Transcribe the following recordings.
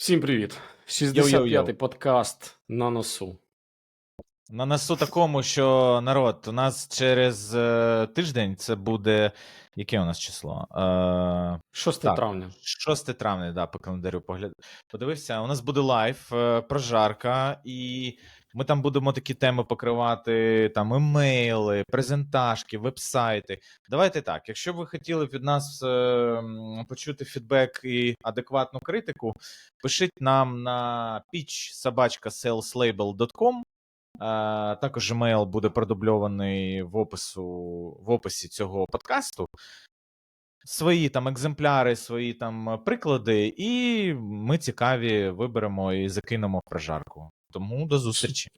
Всім привіт! 65-й Йоу-йоу-йоу. подкаст на носу. На носу такому, що народ, у нас через е, тиждень це буде. Яке у нас число? Е, 6 Так. травня. 6 травня, да, по календарю погляд. Подивився. У нас буде лайв, е, прожарка, і ми там будемо такі теми покривати: там емейли, презентажки, вебсайти. Давайте так. Якщо ви хотіли від нас е, почути фідбек і адекватну критику, пишіть нам на pitch.salesLabel.com. Е, Також емейл буде продубльований в опису в описі цього подкасту. Свої там екземпляри, свої там приклади, і ми цікаві виберемо і закинемо прожарку. Тому до зустрічі.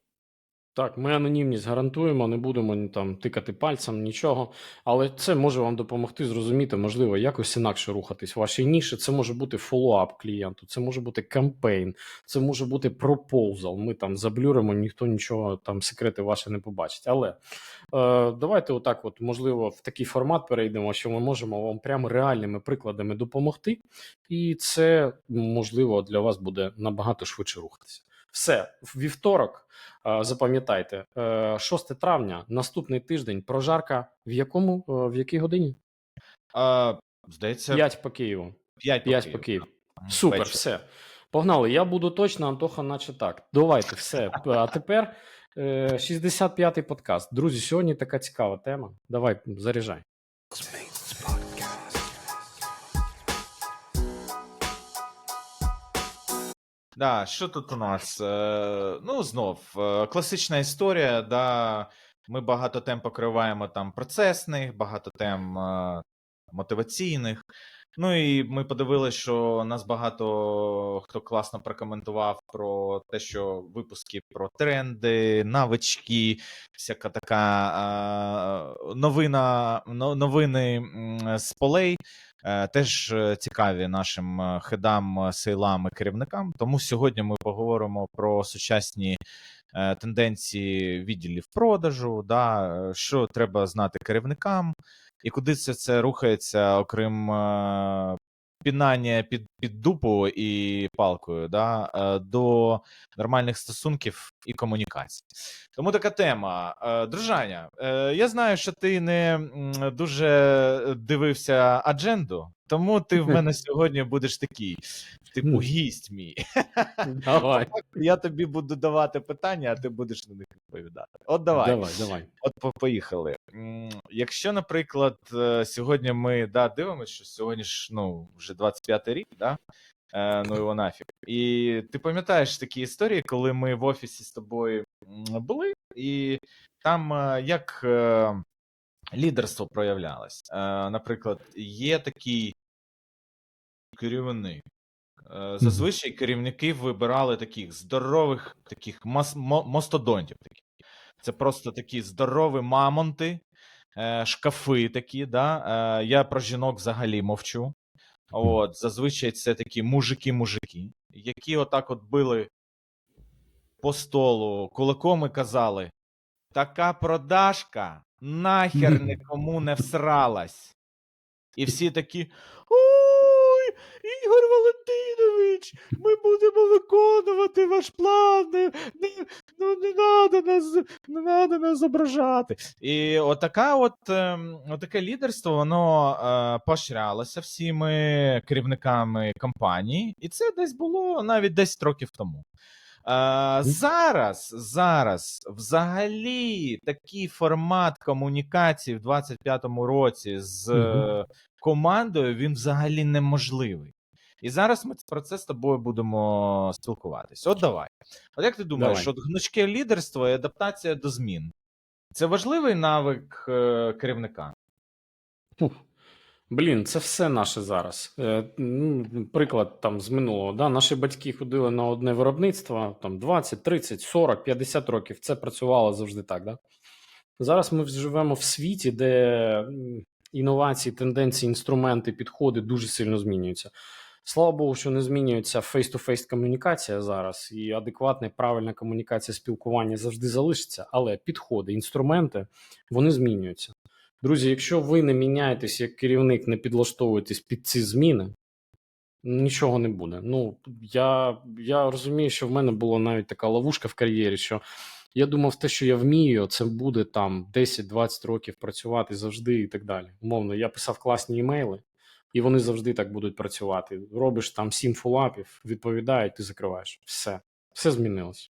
Так, ми анонімність гарантуємо, не будемо там тикати пальцем, нічого. Але це може вам допомогти зрозуміти, можливо, якось інакше рухатись в вашій ніші. Це може бути фоллоуап клієнту, це може бути кампейн, це може бути пропозал. Ми там заблюримо, ніхто нічого там секрети ваші не побачить. Але е, давайте, отак, от можливо, в такий формат перейдемо, що ми можемо вам прямо реальними прикладами допомогти, і це можливо для вас буде набагато швидше рухатися. Все, в вівторок. Е, Запам'ятайте, е, 6 травня, наступний тиждень, прожарка в якому е, в якій годині? А, здається, 5 по Києву. 5 5 по Києву. Супер, все. Погнали. Я буду точно, Антоха, наче так. Давайте, все. А тепер е, 65-й подкаст. Друзі, сьогодні така цікава тема. Давай, заряджай. Да, що тут у нас? Е, ну, знов, е, класична історія, да, ми багато тем покриваємо там процесних, багато тем е, мотиваційних. Ну і ми подивилися, що нас багато хто класно прокоментував про те, що випуски про тренди, навички, всяка така новина, новини з полей. Е, Теж е, цікаві нашим е, хедам, сейлам і керівникам. Тому сьогодні ми поговоримо про сучасні тенденції відділів продажу, да, що треба знати керівникам, і куди це, це рухається, окрім пінання під, під дупу і палкою, да, е, до нормальних стосунків і комунікацій. Тому така тема. Е, Дружаня, е, я знаю, що ти не дуже дивився адженду, тому ти в мене сьогодні будеш такий, типу, гість мій. Давай. Я тобі буду давати питання, а ти будеш на них відповідати. От давай. Давай, давай. От поїхали. Якщо, наприклад, е, сьогодні ми да, дивимося, що сьогодні ж ну, вже 25-й рік, да? Е, ну його нафіг. І ти пам'ятаєш такі історії, коли ми в офісі з тобою були, і там е, як лідерство проявлялось. Е, Наприклад, є такий керівник. Е, Зазвичай керівники вибирали таких здорових, таких мас- мастодонтів. Таких. Це просто такі здорові мамонти, е, шкафи такі. Да? Я про жінок взагалі мовчу. От, зазвичай це такі мужики-мужики, які отак от били по столу кулаком і казали: така продажка нахер нікому не всралась. І всі такі. Ой, Ігор Валентинович, ми будемо виконувати ваш план. Не, не, ну, не надо нас, не надо нас ображати. І отака от, ем, отаке лідерство, воно е, поощрялося всіми керівниками компанії, і це десь було навіть 10 років тому. Е, зараз, зараз, взагалі, такий формат комунікації в 25-му році з Мгм. командою він взагалі неможливий. І зараз ми про це з тобою будемо спілкуватись. От давай. От як ти думаєш, Давай. от гнучке лідерство і адаптація до змін це важливий навик е, керівника? Фух. Блін, це все наше зараз. Е, ну, приклад там з минулого. Да? Наші батьки ходили на одне виробництво там 20, 30, 40, 50 років. Це працювало завжди так. Да? Зараз ми живемо в світі, де інновації, тенденції, інструменти, підходи дуже сильно змінюються. Слава Богу, що не змінюється face-to-face комунікація зараз, і адекватна, і правильна комунікація, спілкування завжди залишиться, але підходи, інструменти вони змінюються. Друзі, якщо ви не міняєтесь як керівник, не підлаштовуєтесь під ці зміни, Нічого не буде. Ну, я, я розумію, що в мене була навіть така ловушка в кар'єрі, що я думав, те, що я вмію, це буде там 10-20 років працювати завжди і так далі. Умовно, я писав класні імейли, і вони завжди так будуть працювати. Робиш там 7 фулапів, відповідають, ти закриваєш. Все. Все змінилось.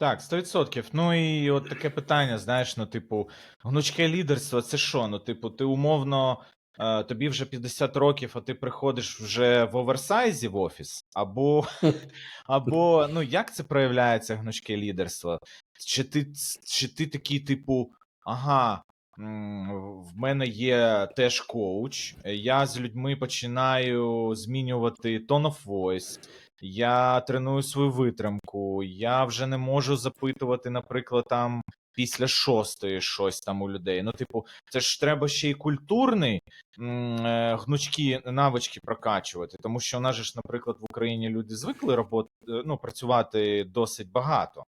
Так, 100%. Ну і от таке питання, знаєш, ну, типу, гнучке лідерство це що? Ну, типу, ти умовно, е, тобі вже 50 років, а ти приходиш вже в оверсайзі в офіс, або, або ну, як це проявляється гнучке лідерство? Чи ти, чи ти такий, типу, ага. В мене є теж коуч. Я з людьми починаю змінювати tone of voice. Я треную свою витримку. Я вже не можу запитувати, наприклад, там після шостої щось там у людей. Ну, типу, це ж треба ще й культурний м, е, гнучкі навички прокачувати. Тому що у нас же ж, наприклад, в Україні люди звикли робот, е, ну, працювати досить багато.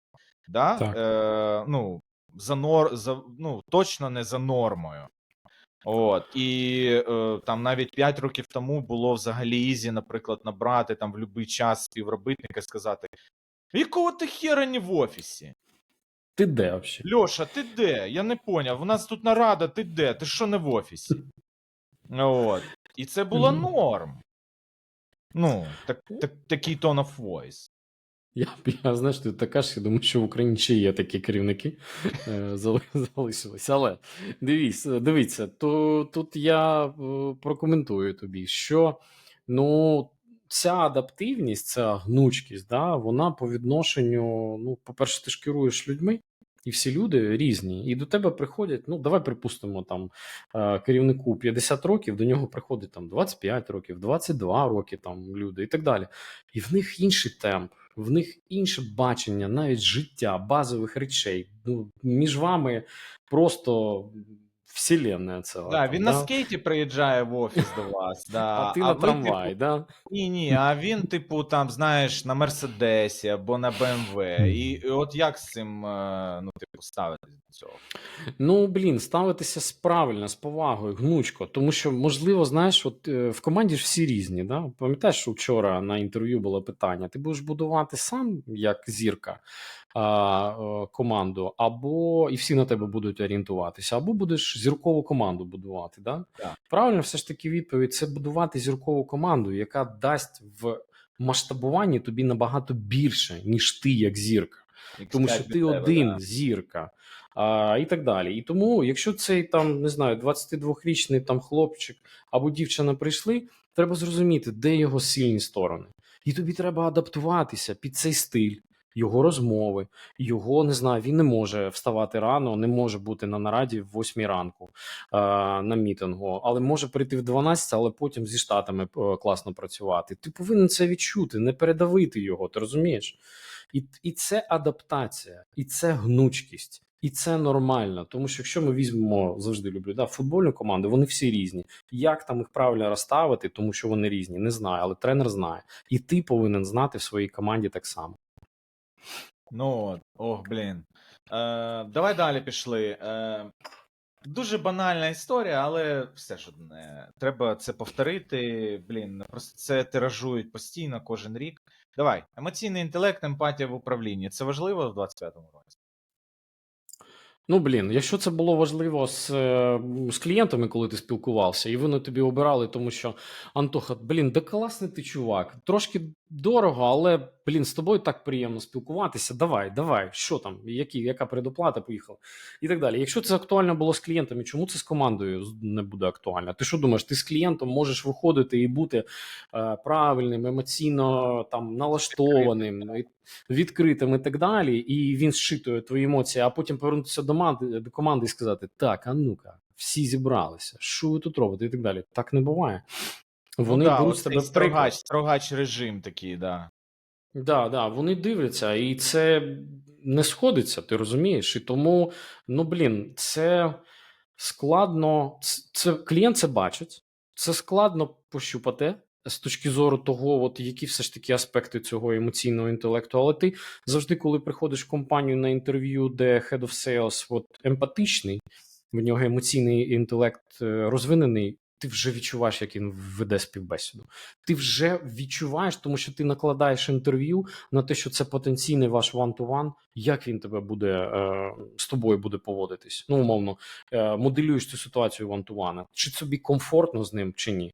Да? Так. Е, ну, за нор, за, ну, точно не за нормою. От, і е, там навіть 5 років тому було взагалі ізі, наприклад, набрати там в будь-який час співробітника і сказати: якого ти хера не в офісі? Ти де взагалі? Льоша, ти де? Я не поняв. У нас тут нарада, ти де? Ти що не в офісі? От. І це було норм. Ну, так, так, такий tone of voice. Я, я знаєш, ти така ж, я думаю, що в Україні ще є такі керівники, е, зали- залишились. Але дивіться, дивіться, то, тут я е, прокоментую тобі, що ну, ця адаптивність, ця гнучкість, да, вона по відношенню, ну, по-перше, ти ж керуєш людьми. І всі люди різні, і до тебе приходять. Ну, давай припустимо, там е, керівнику 50 років, до нього приходить там 25 років, 22 роки, там люди і так далі. І в них інший темп, в них інше бачення навіть життя, базових речей. Ну, між вами просто вселенная ціла. Да, там, він на скейті приїжджає в офіс до вас. Да, а ти на ви, трамвай, типу, да? Ні, ні, а він, типу, там, знаєш, на Мерседесі або на БМВ. І, і от як з цим, е, ну, типу, ставитись до цього? Ну, блін, ставитися з правильно, з повагою, гнучко. Тому що, можливо, знаєш, от е, в команді ж всі різні. Да? Пам'ятаєш, що вчора на інтерв'ю було питання: ти будеш будувати сам як зірка а, е, команду, або і всі на тебе будуть орієнтуватися, або будеш зіркову команду будувати. Да? Так. Правильно, все ж таки відповідь це будувати зіркову команду, яка дасть в масштабуванні тобі набагато більше, ніж ти як зірка тому що ти тебе, один да. зірка. А, і так далі. І тому, якщо цей там не знаю, 22-річний там хлопчик або дівчина прийшли, треба зрозуміти, де його сильні сторони. І тобі треба адаптуватися під цей стиль, його розмови, його не знаю, він не може вставати рано, не може бути на нараді в 8 ранку а, на мітингу, але може прийти в 12, але потім зі штатами е, класно працювати. Ти повинен це відчути, не передавити його, ти розумієш? І, і це адаптація, і це гнучкість, і це нормально. Тому що якщо ми візьмемо завжди люблю да, футбольну команду, вони всі різні. Як там їх правильно розставити, тому що вони різні, не знаю, але тренер знає. І ти повинен знати в своїй команді так само. Ну, от, ох, блін. Е, давай далі пішли. Е, дуже банальна історія, але все ж одне. Треба це повторити. Блін, просто це тиражують постійно кожен рік. Давай, емоційний інтелект, емпатія в управлінні. Це важливо в 25-му році? Ну блін, якщо це було важливо з, е, з клієнтами, коли ти спілкувався, і вони тобі обирали, тому що Антоха, блін, да класний ти чувак, трошки дорого, але блін, з тобою так приємно спілкуватися. Давай, давай, що там, які, яка предоплата поїхала, і так далі. Якщо це актуально було з клієнтами, чому це з командою не буде актуально? Ти що думаєш? Ти з клієнтом можеш виходити і бути е, правильним, емоційно там налаштованим, відкритим і так далі, і він зчитує твої емоції, а потім повернутися до команди, до команди і сказати: Так, а ну-ка, всі зібралися, що ви тут робите? І так далі. Так не буває. Вони ну, да, беруть тебе строгач, строгач режим такий, да. Да, да, вони дивляться, і це не сходиться, ти розумієш? І тому, ну блін, це складно. Це, це клієнт це бачить, це складно пощупати з точки зору того, от які все ж таки аспекти цього емоційного інтелекту. Але ти завжди, коли приходиш в компанію на інтерв'ю, де Head of Sales от, емпатичний, в нього емоційний інтелект е, розвинений. Ти вже відчуваєш, як він веде співбесіду. Ти вже відчуваєш, тому що ти накладаєш інтерв'ю на те, що це потенційний ваш one-to-one, як він тебе буде е, з тобою буде поводитись. Ну, умовно, е, моделюєш цю ситуацію one-to-one. Чи тобі комфортно з ним, чи ні?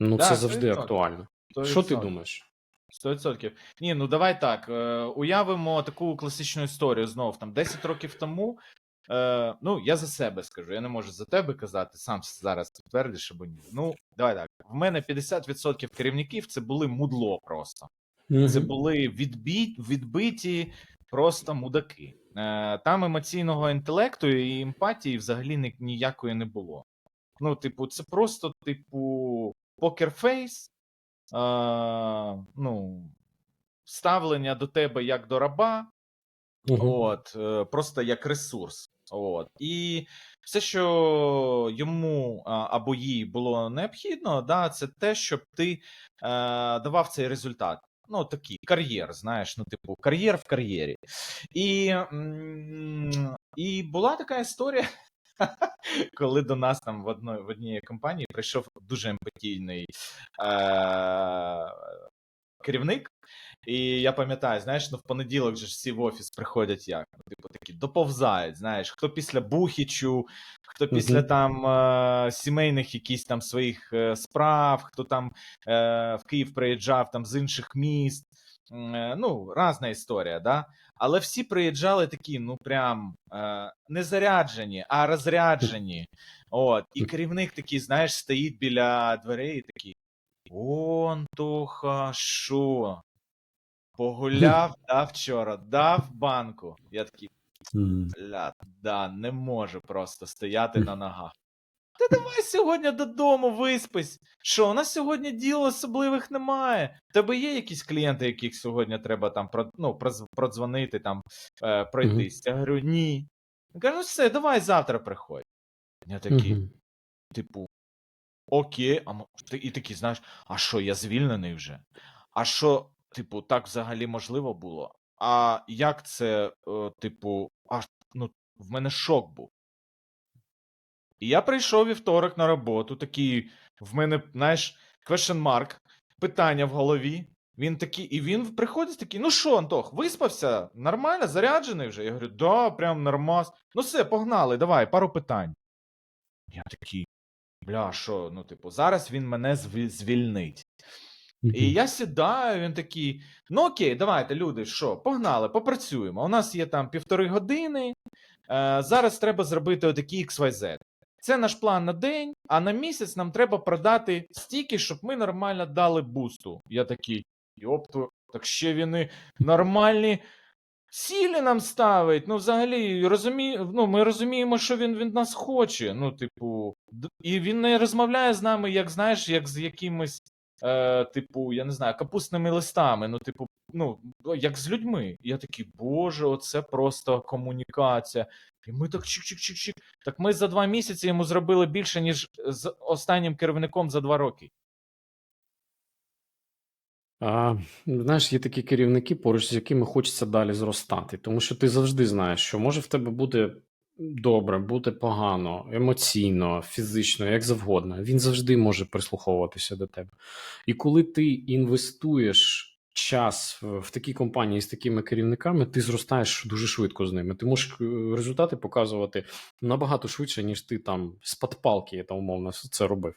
Ну, Да, це завжди 100%. актуально. Що ти думаєш? 100%. Ні, ну давай так. Е, уявимо таку класичну історію знов там 10 років тому. Е, ну, я за себе скажу, я не можу за тебе казати, сам зараз підтвердиш або ні. Ну, давай так. В мене 50% керівників це були мудло просто. Це були відбі... відбиті просто мудаки. Е, там емоційного інтелекту і емпатії взагалі ні- ніякої не було. Ну, типу, це просто, типу, покерфейс, е, ну, ставлення до тебе як до раба, Мгм. От, е, просто як ресурс. От. І все, що йому або їй було необхідно, да, це те, щоб ти е, давав цей результат. Ну, такий кар'єр, знаєш, ну, типу, кар'єр в кар'єрі. І, і була така історія, коли до нас там в одної в одній компанії прийшов дуже емпатійний е, керівник. І я пам'ятаю, знаєш, ну в понеділок же ж всі в офіс приходять як? Ну, типу такі доповзають, знаєш, хто після Бухічу, хто після там е, сімейних якісь там своїх е, справ, хто там е, в Київ приїжджав там з інших міст. Е, Ну, різна історія, да? Але всі приїжджали такі, ну прям е, не заряджені, а розряджені. От, і керівник такий, знаєш, стоїть біля дверей і такий. О, Антоха, що? Погуляв, да, вчора, дав банку. Я такий, бля, да, не можу просто стояти на ногах. Та давай сьогодні додому виспись. Що, у нас сьогодні діл особливих немає. Тебе є якісь клієнти, яких сьогодні треба там про, ну, продзвонити, там, е, пройтись. Я говорю, ні. Він каже, ну все, давай завтра приходь. Я такий, типу, окей, а і такий, знаєш, а що, я звільнений вже? А що, типу, так взагалі можливо було? А як це, е, типу, аж, ну, в мене шок був. І я прийшов вівторок на роботу, такий, в мене, знаєш, question mark, питання в голові. Він такий, і він приходить такий: ну що, Антох, виспався? Нормально, заряджений вже? Я говорю, да, прям нормас. Ну все, погнали, давай, пару питань. Я такий, бля, що, ну, типу, зараз він мене звільнить. І я сідаю, він такий: ну окей, давайте, люди, що, погнали, попрацюємо. У нас є там півтори години. Е, зараз треба зробити отакі XYZ. Це наш план на день, а на місяць нам треба продати стільки, щоб ми нормально дали бусту. Я такий, йопту, так ще він і нормальні цілі нам ставить. Ну, взагалі, розумі... ну, ми розуміємо, що він від нас хоче. Ну, типу, і він не розмовляє з нами, як знаєш, як з якимось е, типу, я не знаю, капустними листами, ну, типу, ну, як з людьми. Я такий, боже, оце просто комунікація. І ми так чик-чик-чик-чик. Так ми за два місяці йому зробили більше, ніж з останнім керівником за два роки. А, знаєш, є такі керівники, поруч з якими хочеться далі зростати, тому що ти завжди знаєш, що може в тебе буде добре, буде погано, емоційно, фізично, як завгодно. Він завжди може прислуховуватися до тебе. І коли ти інвестуєш час в, в такі компанії з такими керівниками, ти зростаєш дуже швидко з ними. Ти можеш е, результати показувати набагато швидше, ніж ти там з-пад палки, я там умовно це робив.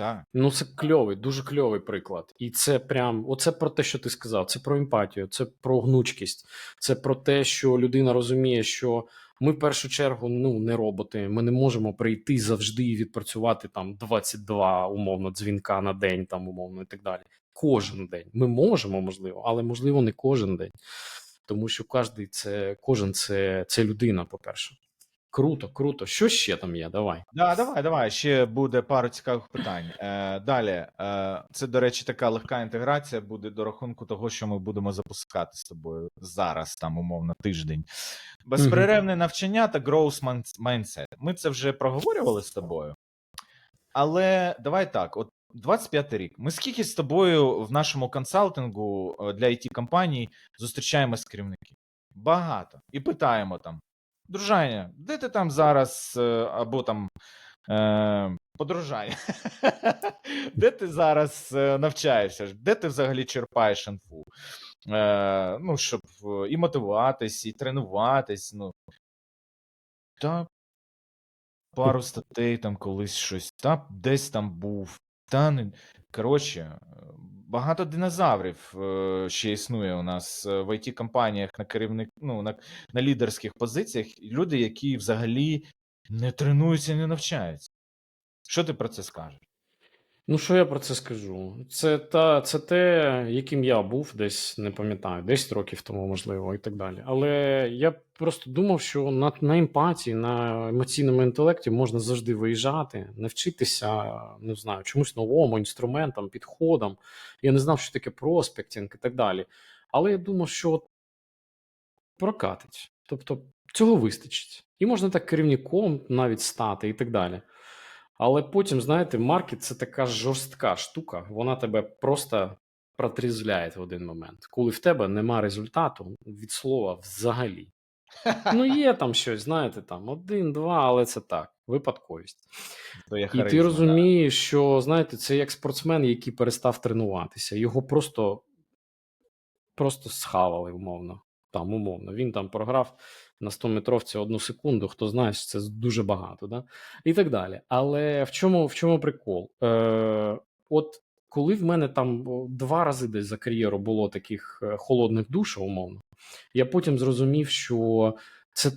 Так. Ну, це кльовий, дуже кльовий приклад. І це прям, оце про те, що ти сказав. Це про емпатію, це про гнучкість, це про те, що людина розуміє, що ми в першу чергу ну не роботи. Ми не можемо прийти завжди і відпрацювати там 22 умовно дзвінка на день, там умовно і так далі. Кожен день. Ми можемо, можливо, але можливо не кожен день. Тому що кожен це кожен це, це людина, по-перше. Круто, круто. Що ще там є? Давай. Да, давай, давай. Ще буде пару цікавих питань. Е, далі, е, це, до речі, така легка інтеграція буде до рахунку того, що ми будемо запускати з тобою зараз, там, умовно, тиждень. Безперервне навчання та growth mindset. Ми це вже проговорювали з тобою. Але давай так: от 25 рік. Ми скільки з тобою в нашому консалтингу е, для it компаній зустрічаємось з керівників? Багато. І питаємо там: дружаня, де ти там зараз, е, або там е, подружання. Де ти зараз е, навчаєшся? Де ти взагалі черпаєш інфу? Ну, щоб і мотивуватись, і тренуватись. Ну. Та пару статей там колись щось, та десь там був. Та не. Коротше, багато динозаврів е, ще існує у нас е, в it компаніях на керівник, ну, на, на лідерських позиціях. Люди, які взагалі не тренуються, не навчаються. Що ти про це скажеш? Ну, що я про це скажу? Це та це те, яким я був десь, не пам'ятаю, 10 років тому, можливо, і так далі. Але я просто думав, що на, на емпатії, на емоційному інтелекті можна завжди виїжджати, навчитися, не знаю, чомусь новому інструментам, підходам. Я не знав, що таке проспектінг і так далі. Але я думав, що прокатить. Тобто цього вистачить. І можна так керівником навіть стати і так далі. Але потім, знаєте, маркет це така жорстка штука, вона тебе просто протрізвляє в один момент, коли в тебе нема результату від слова взагалі. Ну, є там щось, знаєте, там один, два, але це так, випадковість. То є І ти харизма, да. розумієш, що знаєте, це як спортсмен, який перестав тренуватися. Його просто, просто схавали, умовно. Там, умовно. Він там програв на 100 метровці одну секунду. Хто знає, що це дуже багато, да? і так далі. Але в чому, в чому прикол? Е, от коли в мене там два рази десь за кар'єру було таких е, холодних душ, умовно, я потім зрозумів, що це,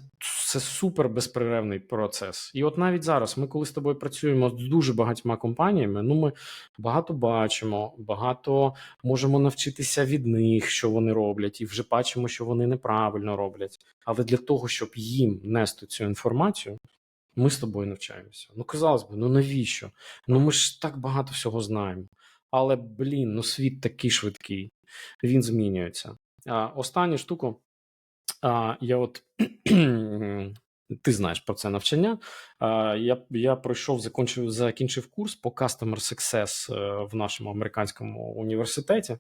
це супер безперервний процес. І от навіть зараз ми, коли з тобою працюємо з дуже багатьма компаніями, ну ми багато бачимо, багато можемо навчитися від них, що вони роблять, і вже бачимо, що вони неправильно роблять. Але для того, щоб їм нести цю інформацію, ми з тобою навчаємося. Ну, казалось би, ну навіщо? Ну ми ж так багато всього знаємо. Але блін, ну світ такий швидкий, він змінюється. А, останню штуку, я от ти знаєш про це навчання. Я, я пройшов, закінчив, закінчив курс по Customer Success е, в нашому американському університеті,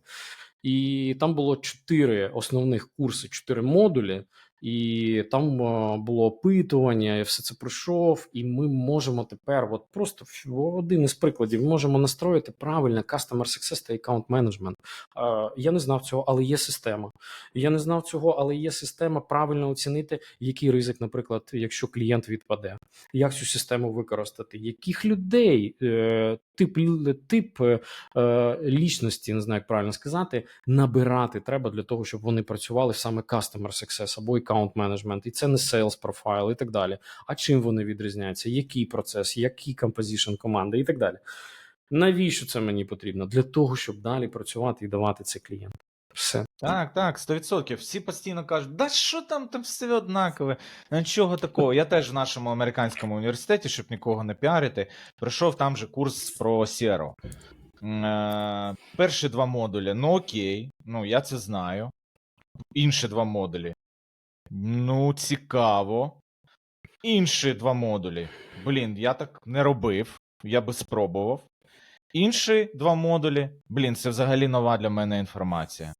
і там було чотири основних курси, чотири модулі. І там було опитування, я все це пройшов, і ми можемо тепер, от просто один із прикладів, можемо настроїти правильно Customer Success та Account Management. Я не знав цього, але є система. Я не знав цього, але є система правильно оцінити, який ризик, наприклад, якщо клієнт відпаде, як цю систему використати, яких людей, е, тип, тип е, е, лічності, не знаю, як правильно сказати, набирати треба для того, щоб вони працювали саме Customer Success або Account Management, і це не Sales Profile і так далі. А чим вони відрізняються? Який процес, який композишн команди і так далі. Навіщо це мені потрібно? Для того, щоб далі працювати і давати це клієнту. Все. Так, так, 100%. Всі постійно кажуть, да що там, там все однакове, нічого такого. Я теж в нашому американському університеті, щоб нікого не піарити, пройшов там же курс про Sierra. Е, Перші два модулі, ну окей, ну я це знаю. Інші два модулі. Ну, цікаво. Інші два модулі. Блін, я так не робив, я би спробував. Інші два модулі, блін, це взагалі нова для мене інформація.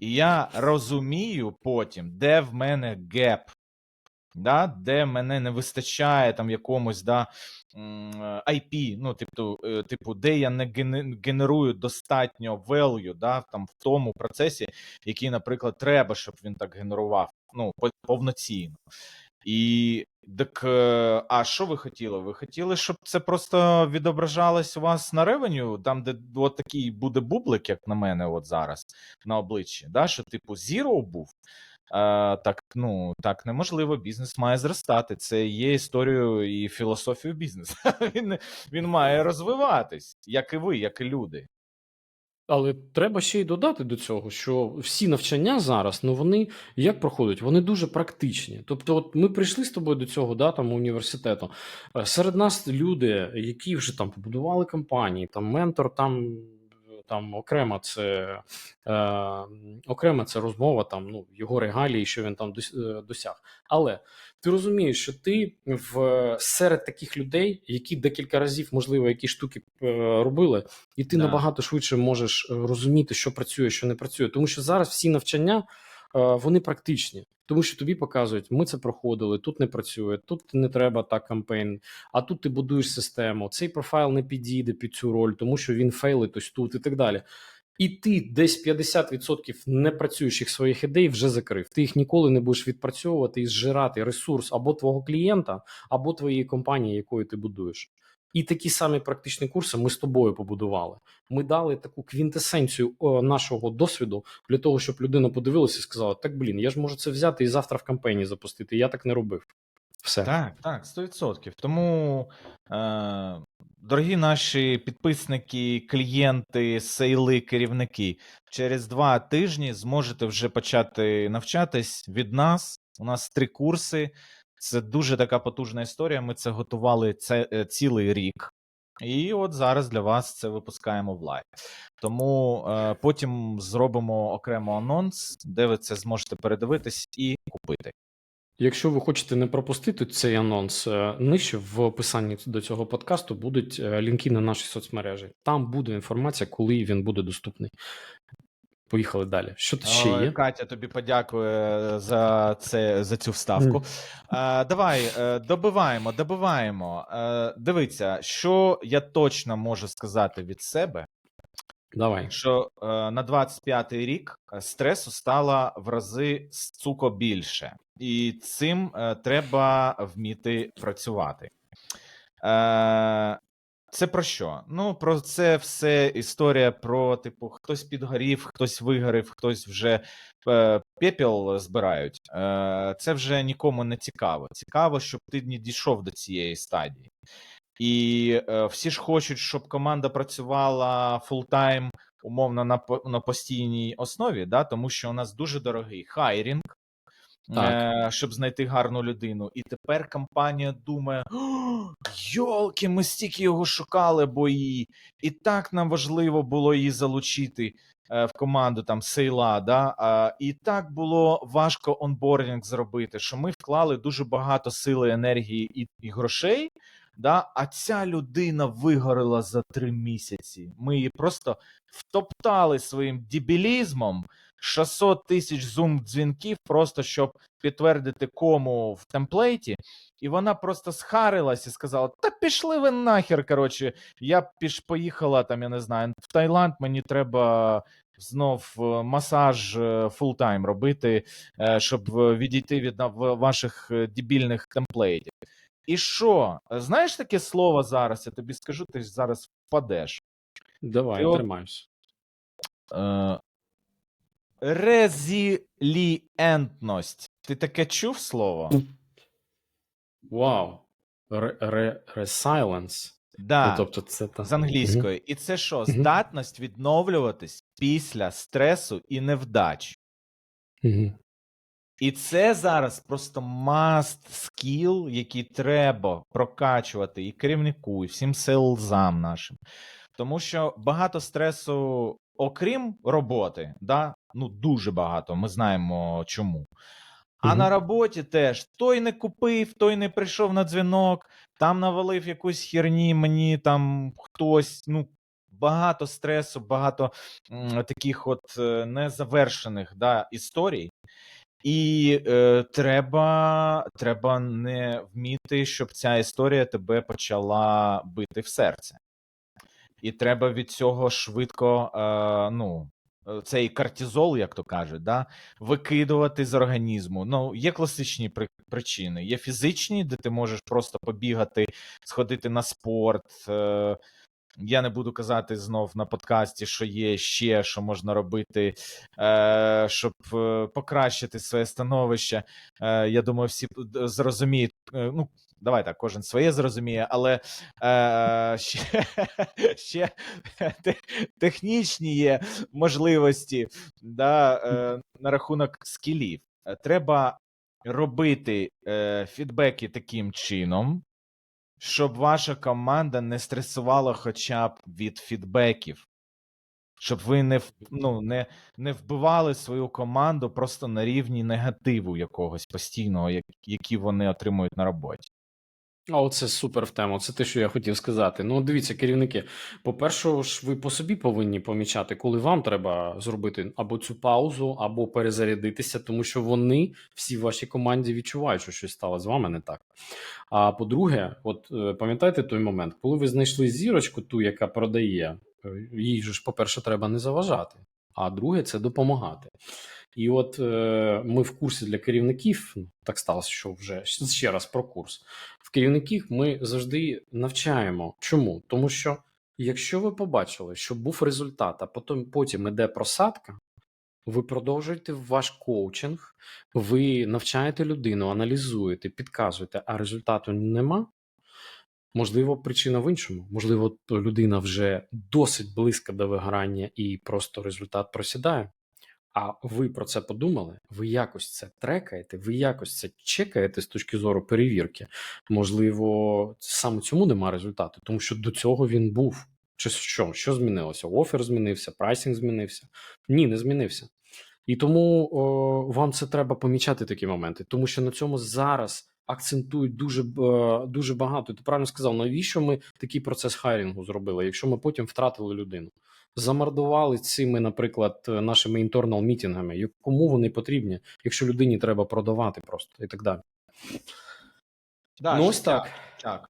І я розумію потім, де в мене геп, да, де мене не вистачає там якомусь да, IP, ну, типу, е, типу, де я не генерую достатньо value да, там, в тому процесі, який, наприклад, треба, щоб він так генерував ну, повноцінно. І так, е, а що ви хотіли? Ви хотіли, щоб це просто відображалось у вас на ревеню, там, де от такий буде бублик, як на мене, от зараз на обличчі, да? що типу Zero був. Е, так, ну, так неможливо, бізнес має зростати. Це є історією і філософією бізнесу. Він, він має розвиватись, як і ви, як і люди. Але треба ще й додати до цього, що всі навчання зараз, ну вони як проходять? Вони дуже практичні. Тобто, от ми прийшли з тобою до цього да, там, університету. Е, Серед нас люди, які вже там побудували компанії, там ментор, там, там окремо це е, окремо це розмова, там ну його регалії, що він там е, досяг. Але ти розумієш, що ти в серед таких людей, які декілька разів, можливо, якісь штуки е, робили, і ти Да. набагато швидше можеш е, розуміти, що працює, що не працює. Тому що зараз всі навчання вони практичні, тому що тобі показують, ми це проходили, тут не працює, тут не треба так кампейн, а тут ти будуєш систему. Цей профайл не підійде під цю роль, тому що він фейлить ось тут і так далі. І ти десь 50% непрацюючих своїх ідей вже закрив. Ти їх ніколи не будеш відпрацьовувати і зжирати ресурс або твого клієнта, або твоєї компанії, якою ти будуєш. І такі самі практичні курси ми з тобою побудували. Ми дали таку квінтесенцію нашого досвіду для того, щоб людина подивилася і сказала: так блін, я ж можу це взяти і завтра в кампанії запустити. Я так не робив. Все. Так, так, 100%. Тому, е, дорогі наші підписники, клієнти, сейли, керівники, через два тижні зможете вже почати навчатись від нас. У нас три курси. Це дуже така потужна історія. Ми це готували це, е, цілий рік. І от зараз для вас це випускаємо в лайв. Тому е, потім зробимо окремо анонс, де ви це зможете передивитись і купити. Якщо ви хочете не пропустити цей анонс, е, нижче в описанні до цього подкасту будуть е, лінки на наші соцмережі. Там буде інформація, коли він буде доступний. Поїхали далі. Що тут ще є? Катя тобі подякує за це за цю вставку. Е, давай е, добиваємо, добиваємо. Е, дивіться, що я точно можу сказати від себе, Давай. що е, на 25-й рік е, стресу стало в рази суко більше, і цим е, треба вміти працювати. Е, це про що? Ну, про це все історія про, типу, хтось підгорів, хтось вигорів, хтось вже е, пепел збирають. Е, це вже нікому не цікаво. Цікаво, щоб ти не дійшов до цієї стадії. І е, всі ж хочуть, щоб команда працювала фултайм, умовно на, на постійній основі, да, тому що у нас дуже дорогий хайрінг, е, щоб знайти гарну людину. І тепер компанія думає: «О, йолки, ми стільки його шукали, бо її. І так нам важливо було її залучити е, в команду там сейла. Да? А, і так було важко онбордінг зробити, що ми вклали дуже багато сили, енергії і, і грошей. Да? А ця людина вигорела за три місяці. Ми її просто втоптали своїм дебілізмом. 600 тисяч зум дзвінків, просто щоб підтвердити кому в темплейті, і вона просто схарилась і сказала: Та пішли ви нахер. Коротше, я піш поїхала там, я не знаю, в Таїланд, мені треба знов е, масаж е, фултайм робити, е, щоб відійти від ваших дебільних темплейтів. І що? Знаєш таке слово зараз? Я тобі скажу, ти зараз впадеш. Давай, Ти от- Е. Ти таке чув слово? Вау. Ре- ре- Resilience. Да, Ну, тобто це та... з англійської. І це що? Здатність відновлюватись після стресу і невдач. І це зараз просто must skill, який треба прокачувати і керівнику, і всім селзам нашим. Тому що багато стресу, окрім роботи, да, ну дуже багато. Ми знаємо чому. А Мгм. на роботі теж той не купив, той не прийшов на дзвінок, там навалив якусь херні, мені там хтось. Ну, багато стресу, багато м, таких от е, незавершених да, історій. І е, треба, треба не вміти, щоб ця історія тебе почала бити в серце. І треба від цього швидко, е, ну, е, цей кортизол, як то кажуть, да, викидувати з організму. Ну, є класичні при- причини, є фізичні, де ти можеш просто побігати, сходити на спорт. Е, я не буду казати знов на подкасті, що є ще, що можна робити, е, щоб е, покращити своє становище. Е, я думаю, всі зрозуміють. Ну, давай так, кожен своє зрозуміє, але ще, ще технічні є можливості да, на рахунок скілів. Треба робити фідбеки таким чином, щоб ваша команда не стресувала хоча б від фідбеків. Щоб ви не, ну, не, не вбивали свою команду просто на рівні негативу якогось постійного, як, який вони отримують на роботі. А оце супер в тему. Це те, що я хотів сказати. Ну, дивіться, керівники. По-перше, ж ви по собі повинні помічати, коли вам треба зробити або цю паузу, або перезарядитися, тому що вони всі в вашій команді відчувають, що щось стало з вами не так. А по-друге, от е, пам'ятаєте той момент, коли ви знайшли зірочку, ту, яка продає, е, їй ж, по-перше, треба не заважати. А друге, це допомагати. І от е, ми в курсі для керівників, ну, так сталося, що вже ще раз про курс. Керівників ми завжди навчаємо. Чому? Тому що якщо ви побачили, що був результат, а потім, потім іде просадка, ви продовжуєте ваш коучинг, ви навчаєте людину, аналізуєте, підказуєте, а результату нема. Можливо, причина в іншому. Можливо, людина вже досить близька до вигорання і просто результат просідає. А ви про це подумали? Ви якось це трекаєте, ви якось це чекаєте з точки зору перевірки. Можливо, саме цьому нема результату, тому що до цього він був. Чи що? Що змінилося? Офер змінився, прайсинг змінився? Ні, не змінився. І тому о, вам це треба помічати такі моменти, тому що на цьому зараз акцентують дуже б- дуже багато. Ти правильно сказав, навіщо ми такий процес хайрінгу зробили, якщо ми потім втратили людину? Замордували цими, наприклад, нашими інтернал мітінгами. Кому вони потрібні, якщо людині треба продавати просто і так далі. Да, ну, ось так. Так.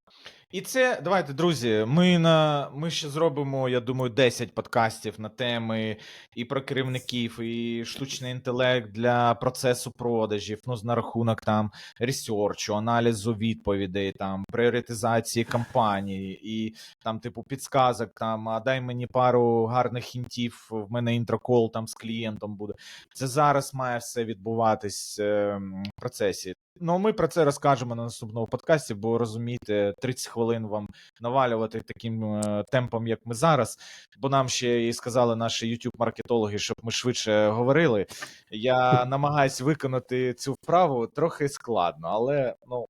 І це давайте, друзі. Ми на ми ще зробимо, я думаю, 10 подкастів на теми і про керівників, і штучний інтелект для процесу продажів. Ну, на рахунок там ресерчу, аналізу відповідей, там пріоритизації кампаній, і там, типу, підсказок. Там а дай мені пару гарних хінтів. В мене інтрокол там з клієнтом буде. Це зараз має все відбуватись е, в процесі. Ну, ми про це розкажемо на наступному подкасті, бо розумієте, 30 хвилин вам навалювати таким е, темпом, як ми зараз. Бо нам ще і сказали наші youtube маркетологи щоб ми швидше говорили. Я намагаюсь виконати цю вправу трохи складно, але ну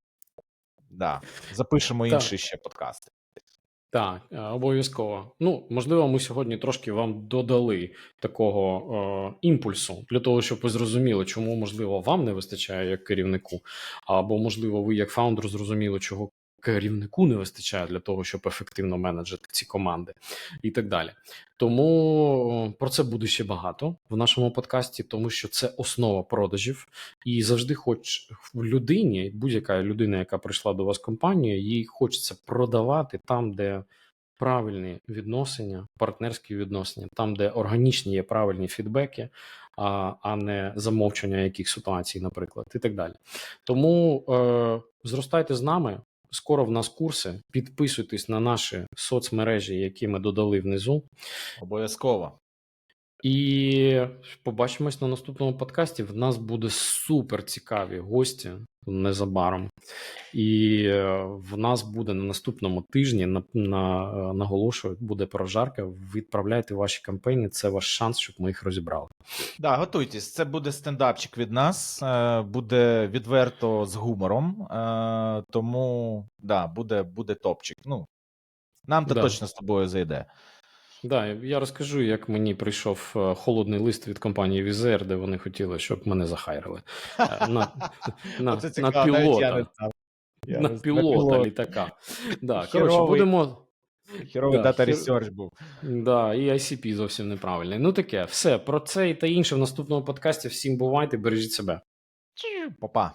да, запишемо інші ще подкаст. Так, е, обов'язково. Ну, можливо, ми сьогодні трошки вам додали такого е, імпульсу для того, щоб ви зрозуміли, чому можливо вам не вистачає як керівнику, або можливо, ви як фаундер зрозуміли, чого керівнику не вистачає для того, щоб ефективно менеджити ці команди, і так далі. Тому е, про це буде ще багато в нашому подкасті, тому що це основа продажів, і завжди, хоч в людині, будь-яка людина, яка прийшла до вас в компанію, їй хочеться продавати там, де правильні відносини, партнерські відносини, там, де органічні є правильні фідбеки, а, а не замовчення яких ситуацій, наприклад, і так далі. Тому е, зростайте з нами. Скоро в нас курси. Підписуйтесь на наші соцмережі, які ми додали внизу. Обов'язково. І побачимось на наступному подкасті. В нас буде супер цікаві гості незабаром. І е, в нас буде на наступному тижні на, на е, наголошую, буде прожарка. Відправляйте ваші кампанії. Це ваш шанс, щоб ми їх розібрали. Да, готуйтесь. Це буде стендапчик від нас, е, буде відверто з гумором. Тому да, буде, буде топчик. Ну, нам то Да. точно з тобою зайде. Да, я розкажу, як мені прийшов е, холодний лист від компанії Візер, де вони хотіли, щоб мене захайрили. Е, На, на, на я пілота. Я На не- пілота літака. Да, коротше, будемо. Херовий дата ресерч був. Да, і ICP зовсім неправильний. Ну таке, все про це і та інше в наступному подкасті. Всім бувайте, бережіть себе. Попа.